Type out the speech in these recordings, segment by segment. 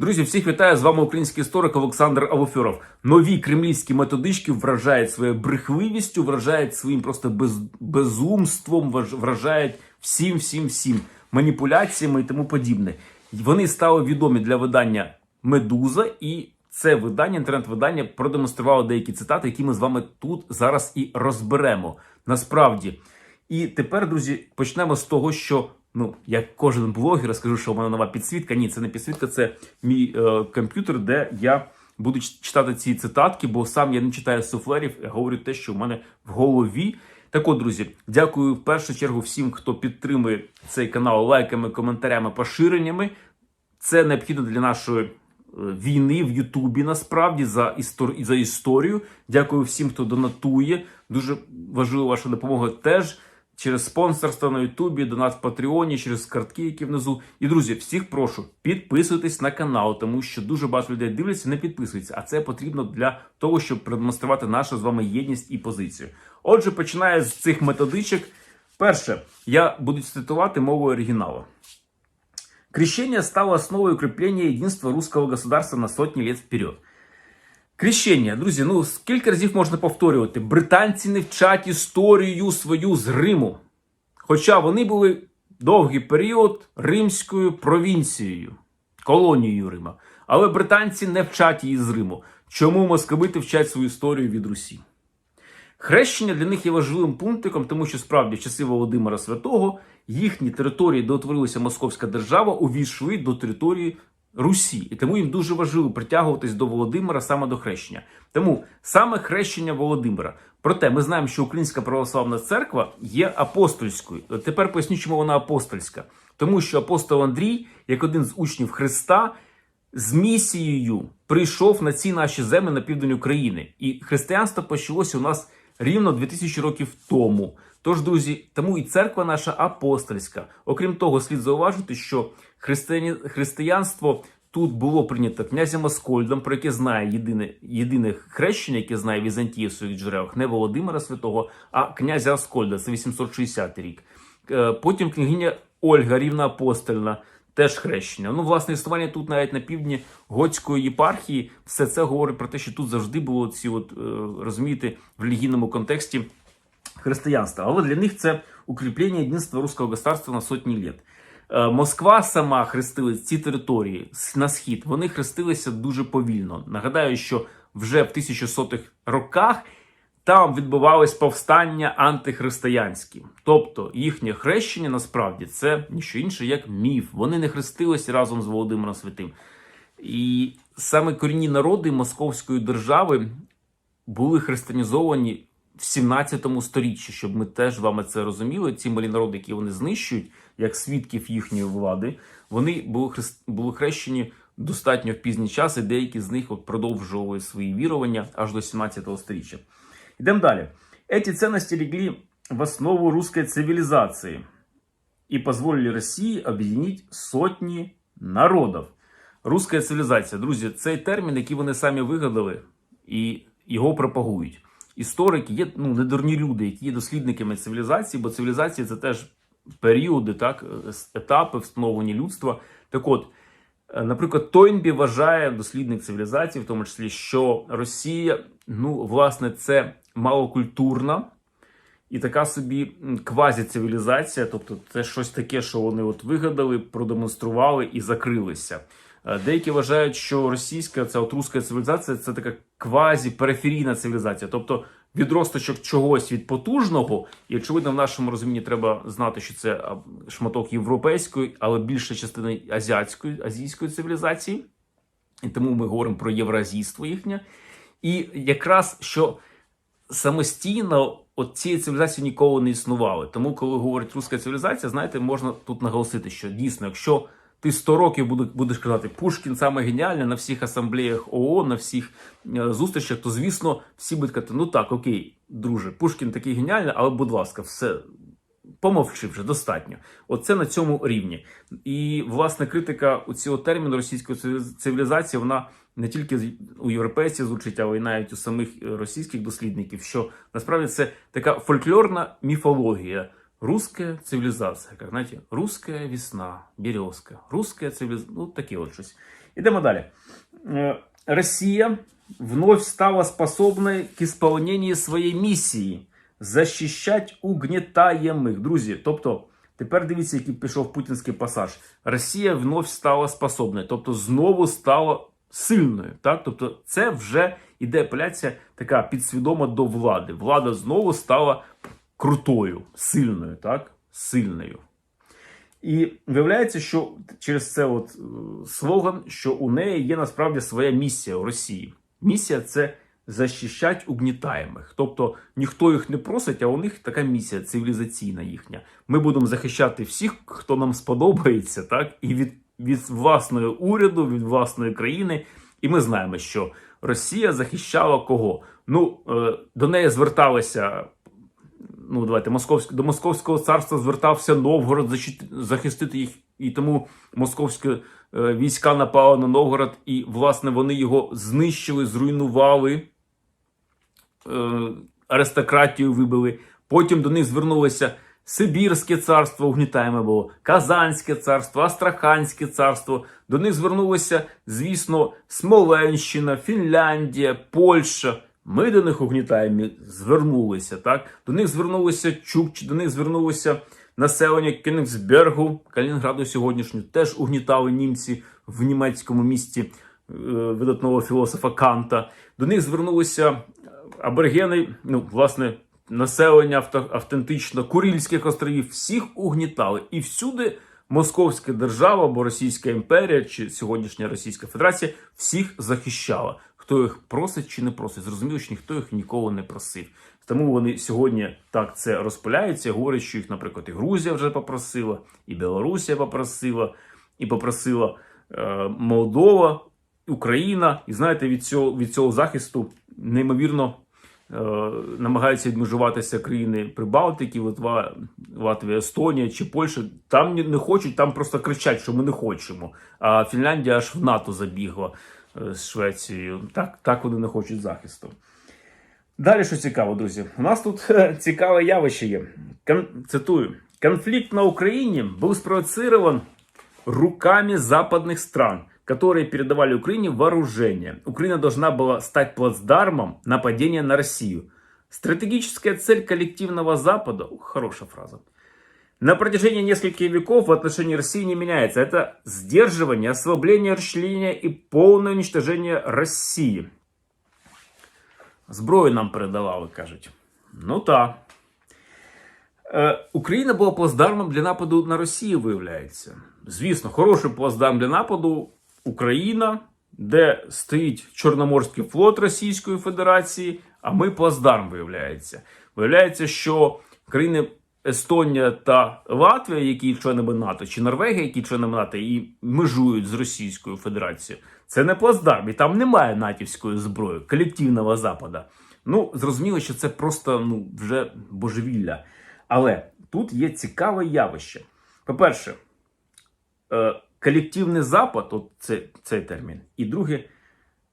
Друзі, всіх вітаю! З вами український історик Олександр Авофьоров. Нові кремлівські методички вражають своєю брехливістю, вражають своїм просто без, безумством, вражають всім, всім, всім маніпуляціями і тому подібне. Вони стали відомі для видання Медуза, і це видання, інтернет-видання, продемонструвало деякі цитати, які ми з вами тут зараз і розберемо. Насправді. І тепер, друзі, почнемо з того, що ну, як кожен блогер, скажу, що у мене нова підсвітка. Ні, це не підсвітка, це мій е, комп'ютер, де я буду читати ці цитатки, бо сам я не читаю суфлерів, я говорю те, що в мене в голові. Так от, друзі, дякую в першу чергу всім, хто підтримує цей канал лайками, коментарями, поширеннями. Це необхідно для нашої е, війни в Ютубі. Насправді за істор... за історію. Дякую всім, хто донатує. Дуже важлива ваша допомога теж через спонсорство на Ютубі, донат в Патреоні, через картки, які внизу. І друзі, всіх прошу підписуйтесь на канал, тому що дуже багато людей дивляться, не підписуються. А це потрібно для того, щоб продемонструвати нашу з вами єдність і позицію. Отже, починаю з цих методичок. Перше, я буду цитувати мовою оригіналу. Крещение стало основой укрепления единства русского государства на сотни лет вперед. Крещення, друзі, ну скільки разів можна повторювати? Британці не вчать історію свою з Риму. Хоча вони були довгий період римською провінцією, колонією Рима. Але британці не вчать її з Риму. Чому московити вчать свою історію від Русі? Хрещення для них є важливим пунктиком, тому що справді в часи Володимира Святого їхні території, де утворилася Московська держава, увійшли до території Русі, і тому їм дуже важливо притягуватись до Володимира саме до хрещення. Тому саме хрещення Володимира. Проте ми знаємо, що Українська православна церква є апостольською. Тепер поясню, чому вона апостольська. Тому що апостол Андрій, як один з учнів Христа, з місією прийшов на ці наші землі на південь України. І християнство почалося у нас рівно 2000 років тому. Тож, друзі, тому і церква наша апостольська. Окрім того, слід зауважити, що християні... християнство тут було прийнято князем Аскольдом, про яке знає єдине, єдине хрещення, яке знає Візантія в своїх джерелах, не Володимира Святого, а князя Аскольда, це 860 рік. Е, Потім княгиня Ольга Рівноапостольна, теж хрещення. Ну, власне, існування тут навіть на півдні готської єпархії, все це говорить про те, що тут завжди було ці, от, е, розумієте, в релігійному контексті християнства. Але для них це укріплення єдинства руського государства на сотні літ. Е, Москва сама хрестилась ці території на схід. Вони хрестилися дуже повільно. Нагадаю, що вже в 1100-х роках там відбувались повстання антихристиянські. Тобто їхнє хрещення насправді це ніщо інше, як міф. Вони не хрестилися разом з Володимиром Святим. І саме корінні народи Московської держави були християнізовані в 17 сторіччі, щоб ми теж вами це розуміли. Ці малі народи, які вони знищують, як свідків їхньої влади, вони були хрест... були хрещені достатньо в пізній час, і деякі з них от продовжували свої вірування аж до 17 сторіччя. Идем далее. Эти ценности легли в основу русской цивилизации и позволили Росії об'єднати сотні народів. Руська цивілізація, друзі, цей термін, який вони самі вигадали і його пропагують. Історики є ну, недурні люди, які є дослідниками цивілізації, бо цивілізація це теж періоди, так, етапи встановлення людства. Так от, Е, Наприклад, Тойнбі вважає дослідник цивілізації, в тому числі, що Росія, ну, власне, це малокультурна і така собі квазіцивілізація, тобто це щось таке, що вони от вигадали, продемонстрували і закрилися. Е, Деякі вважають, що російська ця от руська цивілізація це така квазі-периферійна цивілізація, тобто відросточок чогось від потужного, і очевидно, в нашому розумінні треба знати, що це шматок європейської, але більша частина азіатської азійської цивілізації. І тому ми говоримо про євразійство їхнє. І якраз що самостійно от цієї цивілізації ніколи не існували. Тому, коли говорить руська цивілізація, знаєте, можна тут наголосити, що дійсно, якщо ти 100 років будеш, казати, Пушкін саме геніальний на всіх асамблеях ООН, на всіх е, зустрічах, то звісно всі будуть казати, ну так, окей, друже, Пушкін такий геніальний, але будь ласка, все. Помовчи вже достатньо. Оце на цьому рівні. І власне критика у цього терміну російської цивілізації вона не тільки у європейців звучить, але й навіть у самих е, російських дослідників, що насправді це така фольклорна міфологія Русская цивілізація, як знаєте, русская весна, березка, русская цивілізація, ну таке от щось. Ідемо далі. Е, Росія вновь стала способной к исполнению своей миссии защищать угнетаемых. Друзі, тобто, тепер дивіться, який пішов путінський пасаж. Росія вновь стала способною, тобто знову стала сильною. Так? Тобто, це вже іде апеляція така підсвідома до влади. Влада знову стала крутою, сильною, так? Сильною. І виявляється, що через це от е, слоган, що у неї є насправді своя місія у Росії. Місія це захищати угнітаємих. Тобто ніхто їх не просить, а у них така місія цивілізаційна їхня. Ми будемо захищати всіх, хто нам сподобається, так і від, від власного уряду, від власної країни. І ми знаємо, що Росія захищала кого? Ну е, до неї зверталися ну давайте московське до московського царства звертався Новгород захистити їх, і тому московські е, війська напали на Новгород, і власне вони його знищили, зруйнували, аристократію вибили. Потім до них звернулося Сибірське царство, угнітаємо було, Казанське царство, Астраханське царство. До них звернулося, звісно, Смоленщина, Фінляндія, Польща. Ми до них угнітаємо звернулися, так? До них звернулися Чукчі, до них звернулося населення Кенігсбергу, Калінінграду сьогоднішню, теж угнітали німці в німецькому місті е, видатного філософа Канта. До них звернулися аборигени, ну, власне, населення автентично Курильських островів, всіх угнітали. І всюди Московська держава або Російська імперія, чи сьогоднішня Російська Федерація всіх захищала. Хто їх просить чи не просить. Зрозуміло, що ніхто їх ніколи не просив. Тому вони сьогодні так це розпиляються, говорять, що їх, наприклад, і Грузія вже попросила, і Білорусія попросила, і попросила е, Молдова, Україна. І знаєте, від цього, від цього захисту неймовірно намагаються відмежуватися країни Прибалтики, Литва, Латвія, Естонія чи Польща. Там не, хочуть, там просто кричать, що ми не хочемо. А Фінляндія аж в НАТО забігла е, з Швецією. Так, так вони не хочуть захисту. Далі що цікаво, друзі. У нас тут е, цікаве явище є. Кон- цитую: конфлікт на Україні був спровоцирован руками западных стран, которые передавали Украине вооружение. Украина должна была стать плацдармом нападения на Россию. Стратегическая цель коллективного Запада, ух, хорошая фраза, на протяжении нескольких веков в отношении России не меняется. Это сдерживание, ослабление, расчленение и полное уничтожение России. Зброю нам передавали, кажуть. Ну так. Е, Україна була плацдармом для нападу на Росію, виявляється. Звісно, хороший плацдарм для нападу Україна, де стоїть Чорноморський флот Російської Федерації, а ми плацдарм, виявляється. Виявляється, що країни Естонія та Латвія, які членами НАТО, чи Норвегія, які членами НАТО, і межують з Російською Федерацією, це не плацдарм, і там немає натівської зброї, колективного Запада. Ну, зрозуміло, що це просто ну, вже божевілля. Але тут є цікаве явище. По-перше, е, колективний Запад, от це, цей термін, і друге,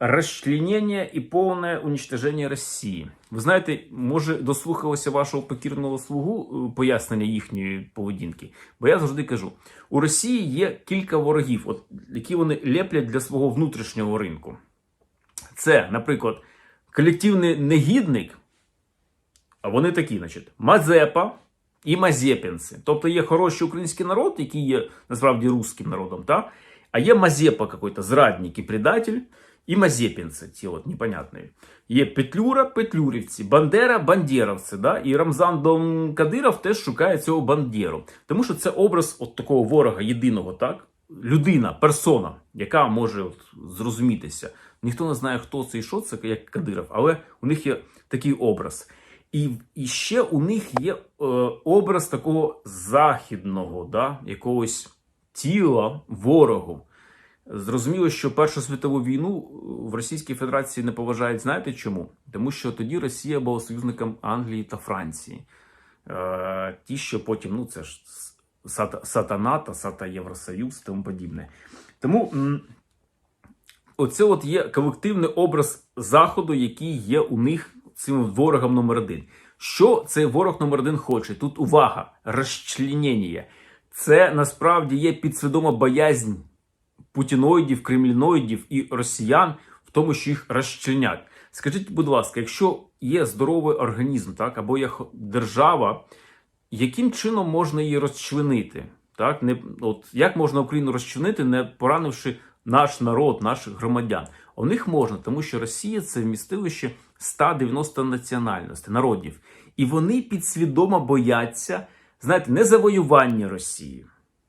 розчленення і повне уничтоження Росії. Ви знаєте, може дослухалося вашого покірного слугу е, пояснення їхньої поведінки. Бо я завжди кажу: у Росії є кілька ворогів, от, які вони леплять для свого внутрішнього ринку. Це, наприклад, колективний негідник, а вони такі, значить, Мазепа і Мазепінці. Тобто є хороший український народ, який є насправді русським народом, та? а є Мазепа какой-то, зрадник і предатель, і Мазепінці, ті от непонятні. Є Петлюра, Петлюрівці, Бандера, Бандєровці, да? і Рамзан Дом Кадиров теж шукає цього Бандеру. Тому що це образ от такого ворога єдиного, так? Людина, персона, яка може от зрозумітися. Ніхто не знає, хто це і що це, як Кадиров, але у них є такий образ. І, і ще у них є е, образ такого західного, да, якогось тіла ворогу. Зрозуміло, що Першу світову війну в Російській Федерації не поважають. Знаєте чому? Тому що тоді Росія була союзником Англії та Франції. Е, ті, що потім, ну це ж сата, сатана та сата Євросоюз, тому подібне. Тому оце от є колективний образ Заходу, який є у них цим ворогом номер один. Що цей ворог номер один хоче? Тут увага, розчленення. Це насправді є підсвідома боязнь путіноїдів, кремліноїдів і росіян в тому, що їх розчленять. Скажіть, будь ласка, якщо є здоровий організм, так або є держава, яким чином можна її розчленити? Так, не от як можна Україну розчленити, не поранивши наш народ, наших громадян? У них можна, тому що Росія це вмістилище 190 національностей, народів, і вони підсвідомо бояться, знаєте, не завоювання Росії,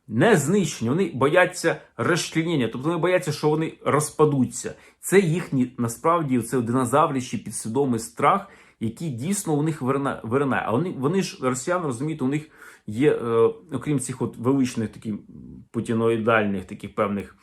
не знищення. Вони бояться розчленення, тобто вони бояться, що вони розпадуться. Це їхній насправді це динозаврячий підсвідомий страх, який дійсно у них вирина- виринає. А вони, вони ж росіяни розумієте, у них є, е, окрім цих от величних таких путіноїдальних таких певних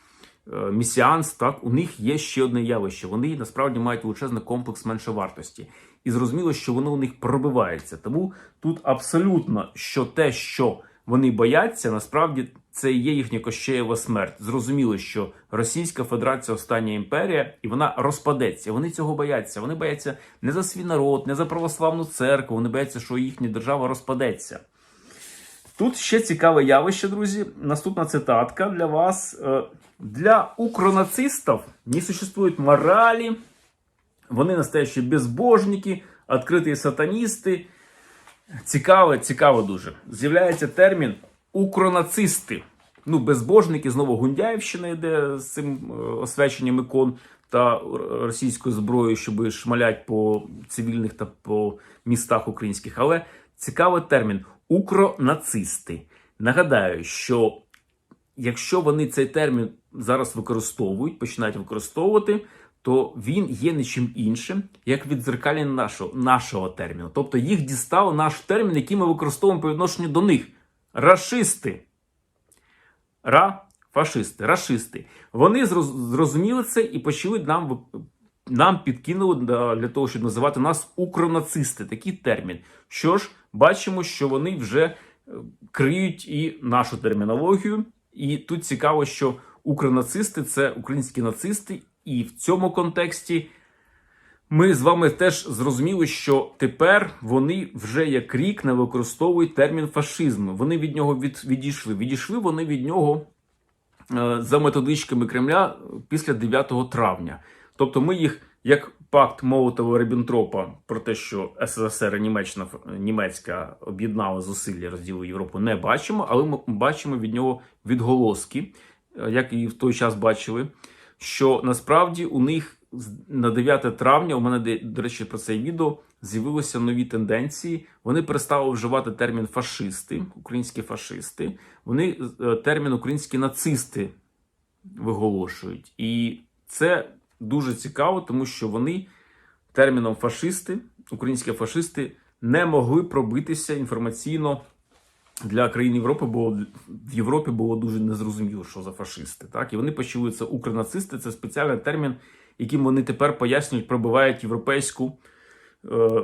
е, місіанств, так у них є ще одне явище. Вони насправді мають величезний комплекс меншовартості. І зрозуміло, що воно у них пробивається. Тому тут абсолютно що те, що вони бояться, насправді це є їхня кощеєва смерть. Зрозуміло, що Російська Федерація остання імперія, і вона розпадеться. Вони цього бояться. Вони бояться не за свій народ, не за православну церкву. Вони бояться, що їхня держава розпадеться. Тут ще цікаве явище, друзі. Наступна цитатка для вас. Е, Для укронацистів не существует моралі, вони настоящі безбожники, відкриті сатаністи. Цікаво, цікаво дуже. З'являється термін укронацисти. Ну, безбожники, знову Гундяївщина йде з цим е, освяченням ікон та російською зброєю, щоб шмалять по цивільних та по містах українських. Але цікавий термін укронацисти. Нагадаю, що якщо вони цей термін зараз використовують, починають використовувати, то він є нічим іншим, як віддзеркалення нашого, нашого терміну. Тобто їх дістав наш термін, який ми використовуємо по відношенню до них. Рашисти. Ра, фашисти, рашисти. Вони зрозуміли це і почали нам, нам підкинули для того, щоб називати нас укронацисти. Такий термін. Що ж, бачимо, що вони вже е, криють і нашу термінологію. І тут цікаво, що укронацисти це українські нацисти, і в цьому контексті ми з вами теж зрозуміли, що тепер вони вже як рік не використовують термін фашизм. Вони від нього від, відійшли. Відійшли вони від нього е, за методичками Кремля після 9 травня. Тобто ми їх, як пакт Молотова Ріббентропа про те, що СССР і Німеччина німецька об'єднала зусилля розділу Європу, не бачимо, але ми бачимо від нього відголоски, е, як і в той час бачили, що насправді у них на 9 травня, у мене до речі, про це відео з'явилися нові тенденції. Вони перестали вживати термін фашисти, українські фашисти. Вони е, термін українські нацисти виголошують. І це дуже цікаво, тому що вони терміном фашисти, українські фашисти, не могли пробитися інформаційно для країн Європи, бо в Європі було дуже незрозуміло, що за фашисти. Так? І вони почули це укранацисти це спеціальний термін, яким вони тепер пояснюють, пробивають європейську е,